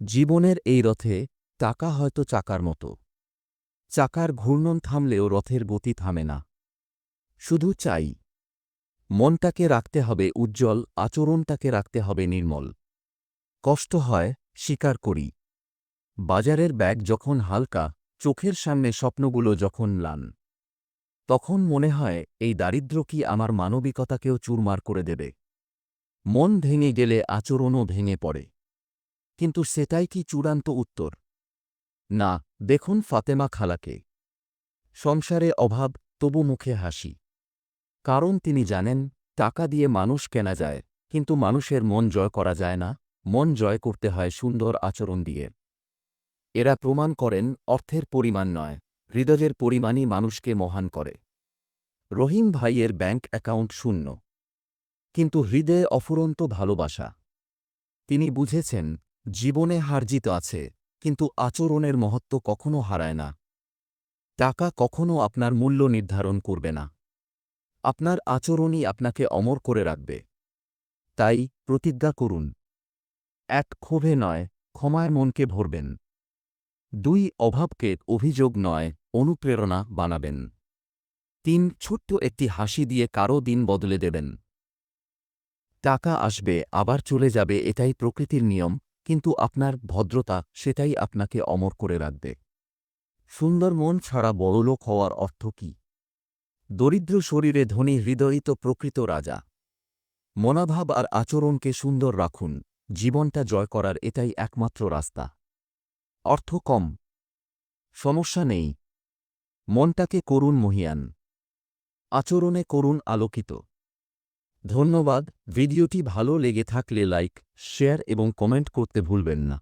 জীবনের এই রথে টাকা হয়তো চাকার মতো। চাকার ঘূর্ণন থামলেও রথের গতি থামে না। শুধু চাই। মনটাকে রাখতে হবে উজ্জ্বল, আচরণটাকে রাখতে হবে নির্মল। কষ্ট হয়, স্বীকার করি। বাজারের ব্যাগ যখন হালকা, চোখের সামনে স্বপ্নগুলো যখন লান তখন মনে হয়, এই দারিদ্র্য কি আমার মানবিকতাকেও চুরমার করে দেবে? মন ভেঙে গেলে আচরণও ভেঙে পড়ে। কিন্তু সেটাই কি চূড়ান্ত উত্তর? না, দেখুন ফাতেমা খালাকে। সংসারে অভাব, তবু মুখে হাসি। কারণ তিনি জানেন, টাকা দিয়ে মানুষ কেনা যায়, কিন্তু মানুষের মন জয় করা যায় না, মন জয় করতে হয় সুন্দর আচরণ দিয়ে। এরা প্রমাণ করেন, অর্থের পরিমাণ নয়, হৃদয়ের পরিমাণই মানুষকে মহান করে। রহিম ভাইয়ের ব্যাংক অ্যাকাউন্ট শূন্য। কিন্তু হৃদয়ে অফুরন্ত ভালোবাসা। তিনি বুঝেছেন জীবনে হারজিত আছে, কিন্তু আচরণের মহত্ব কখনো হারায় না। টাকা কখনো আপনার মূল্য নির্ধারণ করবে না। আপনার আচরণই আপনাকে অমর করে রাখবে। তাই প্রতিজ্ঞা করুন। এক ক্ষোভে নয়, ক্ষমায় মনকে ভরবেন। দুই, অভাবকে অভিযোগ নয়, অনুপ্রেরণা বানাবেন। তিন, ছোট্ট একটি হাসি দিয়ে কারও দিন বদলে দেবেন। টাকা আসবে, আবার চলে যাবে, এটাই প্রকৃতির নিয়ম। কিন্তু আপনার ভদ্রতা সেটাই আপনাকে অমর করে রাখবে। সুন্দর মন ছাড়া বড়লোক হওয়ার অর্থ কি? দরিদ্র শরীরে ধনী হৃদয়িত প্রকৃত রাজা। মনাভাব আর আচরণকে সুন্দর রাখুন, জীবনটা জয় করার এটাই একমাত্র রাস্তা। অর্থ কম। সমস্যা নেই। মনটাকে করুন মহিয়ান। আচরণে করুন আলোকিত। ধন্যবাদ ভিডিওটি ভালো লেগে থাকলে লাইক শেয়ার এবং কমেন্ট করতে ভুলবেন না।